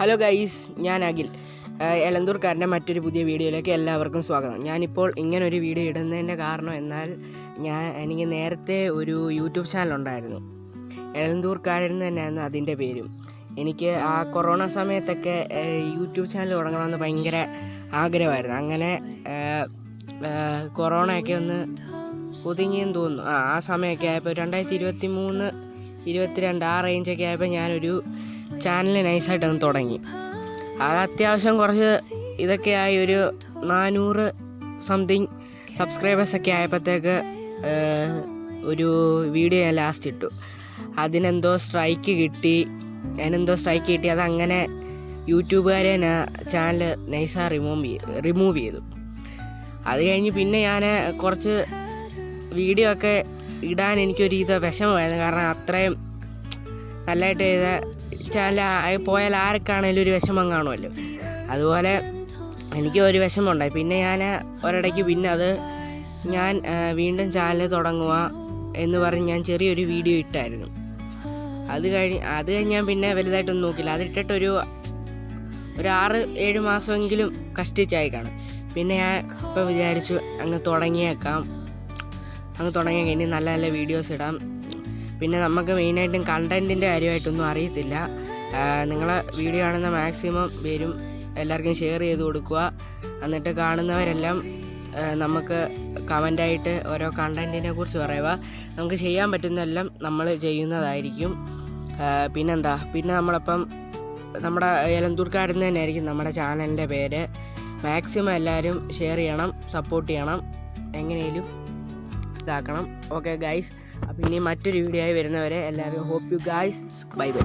Hello guys ഞാൻ അഖിൽ. എളന്തൂർക്കാരന്റെ മറ്റൊരു പുതിയ വീഡിയോയിലേക്ക് എല്ലാവർക്കും സ്വാഗതം. ഞാനിപ്പോൾ ഇങ്ങനെ ഒരു വീഡിയോ ഇടുന്നതിന്റെ കാരണം എന്നാൽ ഞാൻ എനിക്ക് നേരത്തെ ഒരു യൂട്യൂബ് ചാനൽ ഉണ്ടായിരുന്നു. എളന്തൂർക്കാരൻ തന്നെയായിരുന്നു അതിന്റെ പേരും. എനിക്ക് ആ കൊറോണ സമയത്തൊക്കെ യൂട്യൂബ് ചാനൽ തുടങ്ങണമെന്ന് ഭയങ്കര ആഗ്രഹമായിരുന്നു. അങ്ങനെ കൊറോണയൊക്കെ ഒന്ന് ഒതുങ്ങിയെന്ന് തോന്നുന്നു. ആ ആ സമയമൊക്കെ ആയപ്പോൾ രണ്ടായിരത്തി ഇരുപത്തി മൂന്ന് ഇരുപത്തിരണ്ട് ആ റേഞ്ചൊക്കെ ആയപ്പോൾ ഞാനൊരു ചാനൽ നൈസായിട്ട് ഒന്ന് തുടങ്ങി. അത് അത്യാവശ്യം കുറച്ച് ഇതൊക്കെ ആയി ഒരു നാനൂറ് സംതിങ് സബ്സ്ക്രൈബേഴ്സൊക്കെ ആയപ്പോഴത്തേക്ക് ഒരു വീഡിയോ ഞാൻ ലാസ്റ്റ് ഇട്ടു. അതിനെന്തോ സ്ട്രൈക്ക് കിട്ടി. അതിനെന്തോ സ്ട്രൈക്ക് കിട്ടി. അതങ്ങനെ യൂട്യൂബുകാരെ ചാനൽ നൈസാ റിമൂവ് റിമൂവ് ചെയ്തു. അത് കഴിഞ്ഞ് പിന്നെ ഞാൻ കുറച്ച് വീഡിയോ ഒക്കെ ഇടാൻ എനിക്കൊരു ഇത് വിഷമമായിരുന്നു. കാരണം അത്രയും നല്ലതായിട്ട് ചെയ്ത ചാനൽ പോയാൽ ആർക്കാണേലും ഒരു വിഷമം കാണുമല്ലോ. അതുപോലെ എനിക്ക് ഒരു വിഷമമുണ്ടായി. പിന്നെ ഞാൻ ഒരിടയ്ക്ക് പിന്നെ അത് ഞാൻ വീണ്ടും ചാനൽ തുടങ്ങുക എന്ന് പറഞ്ഞ് ഞാൻ ചെറിയൊരു വീഡിയോ ഇട്ടായിരുന്നു. അത് കഴിഞ്ഞ് അത് കഴിഞ്ഞ് ഞാൻ പിന്നെ വലുതായിട്ടൊന്നും നോക്കില്ല അതിട്ടിട്ടൊരു ഒരു ആറ് ഏഴ് മാസമെങ്കിലും കഷ്ടിച്ചായി കാണും. പിന്നെ ഞാൻ ഇപ്പോൾ വിചാരിച്ചു അങ്ങ് തുടങ്ങിയേക്കാം. അങ്ങ് തുടങ്ങിയ കഴിഞ്ഞ് നല്ല നല്ല വീഡിയോസ് ഇടാം. പിന്നെ നമുക്ക് മെയിനായിട്ടും കണ്ടന്റിന്റെ കാര്യമായിട്ടൊന്നും അറിയത്തില്ല. നിങ്ങളെ വീഡിയോ കാണുന്ന മാക്സിമം പേരും എല്ലാവർക്കും ഷെയർ ചെയ്ത് കൊടുക്കുക. എന്നിട്ട് കാണുന്നവരെല്ലാം നമുക്ക് കമന്റായിട്ട് ഓരോ കണ്ടന്റിനെ കുറിച്ച് പറയുക. നമുക്ക് ചെയ്യാൻ പറ്റുന്നതെല്ലാം നമ്മൾ ചെയ്യുന്നതായിരിക്കും. പിന്നെന്താ? പിന്നെ നമ്മളപ്പം നമ്മുടെ ഏലന്തൂർക്കാരൻ തന്നെയായിരിക്കും നമ്മുടെ ചാനലിന്റെ പേര്. മാക്സിമം എല്ലാവരും ഷെയർ ചെയ്യണം സപ്പോർട്ട് ചെയ്യണം. എങ്ങനെയും ഇതാക്കണം. ഓക്കെ ഗൈസ് അപ്പം ഇനി മറ്റൊരു വീഡിയോ ആയി വരുന്നവരെ എല്ലാവരും hope you guys bye bye